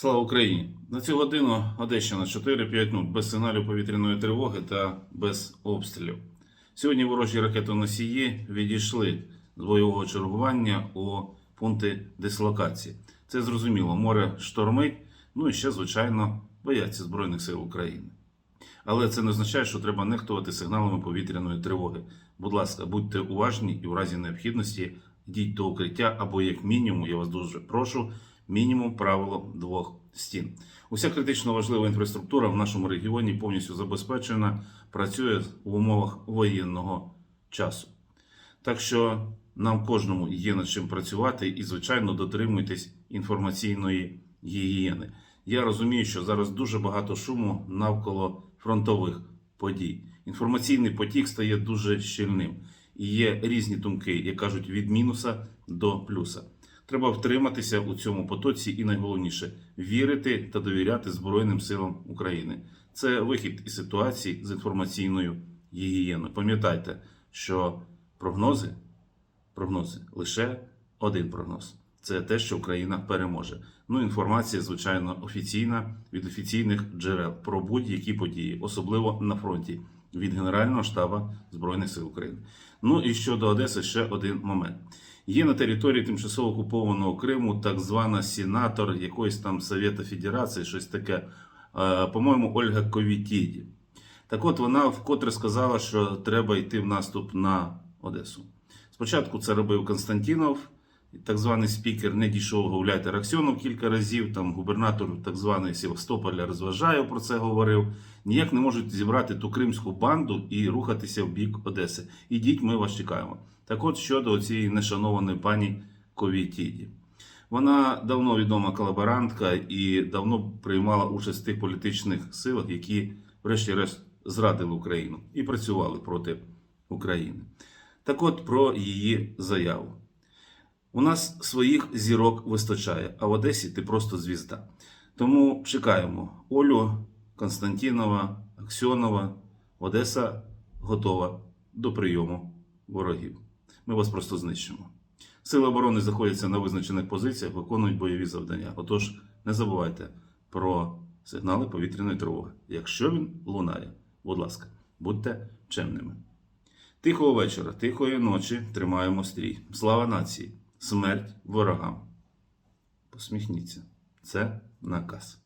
Слава Україні! На цю годину Одещина 4-5 без сигналів повітряної тривоги та без обстрілів. Сьогодні ворожі ракетоносії відійшли з бойового чергування у пункти дислокації. Це зрозуміло, море штормить, ну і ще, звичайно, бояться Збройних сил України. Але це не означає, що треба нехтувати сигналами повітряної тривоги. Будь ласка, будьте уважні і в разі необхідності йдіть до укриття або, як мінімум, я вас дуже прошу, мінімум правило двох стін. Уся критично важлива інфраструктура в нашому регіоні повністю забезпечена, працює в умовах воєнного часу. Так що нам кожному є над чим працювати і, звичайно, дотримуйтесь інформаційної гігієни. Я розумію, що зараз дуже багато шуму навколо фронтових подій. Інформаційний потік стає дуже щільним. І є різні думки, як кажуть, від мінуса до плюса. Треба втриматися у цьому потоці і найголовніше вірити та довіряти Збройним силам України. Це вихід із ситуації з інформаційною гігієною. Пам'ятайте, що прогнози, прогнози лише один прогноз. Це те, що Україна переможе. Ну, інформація, звичайно, офіційна від офіційних джерел про будь-які події, особливо на фронті від Генерального штабу Збройних сил України. Ну і щодо Одеси, ще один момент. Є на території тимчасово окупованого Криму так звана сенатор якоїсь там Совєта Федерації, щось таке, е, по-моєму, Ольга Ковітіді. Так от вона вкотре сказала, що треба йти в наступ на Одесу. Спочатку це робив Константінов, так званий спікер, не дійшов гуляти Раксьонов кілька разів. Там губернатор так званий Севастополя розважає про це говорив. Ніяк не можуть зібрати ту кримську банду і рухатися в бік Одеси. Ідіть, ми вас чекаємо. Так от щодо цієї нешанованої пані Ковітіді. Вона давно відома колаборантка і давно приймала участь в тих політичних силах, які, врешті-решт, зрадили Україну і працювали проти України. Так от про її заяву. У нас своїх зірок вистачає, а в Одесі ти просто звізда. Тому чекаємо Олю, Константінова, Аксьонова. Одеса готова до прийому ворогів. Ми вас просто знищимо. Сили оборони знаходяться на визначених позиціях, виконують бойові завдання. Отож, не забувайте про сигнали повітряної тривоги. Якщо він лунає, будь ласка, будьте чемними. Тихого вечора, тихої ночі тримаємо стрій. Слава нації! Смерть ворогам. Посміхніться. Це наказ.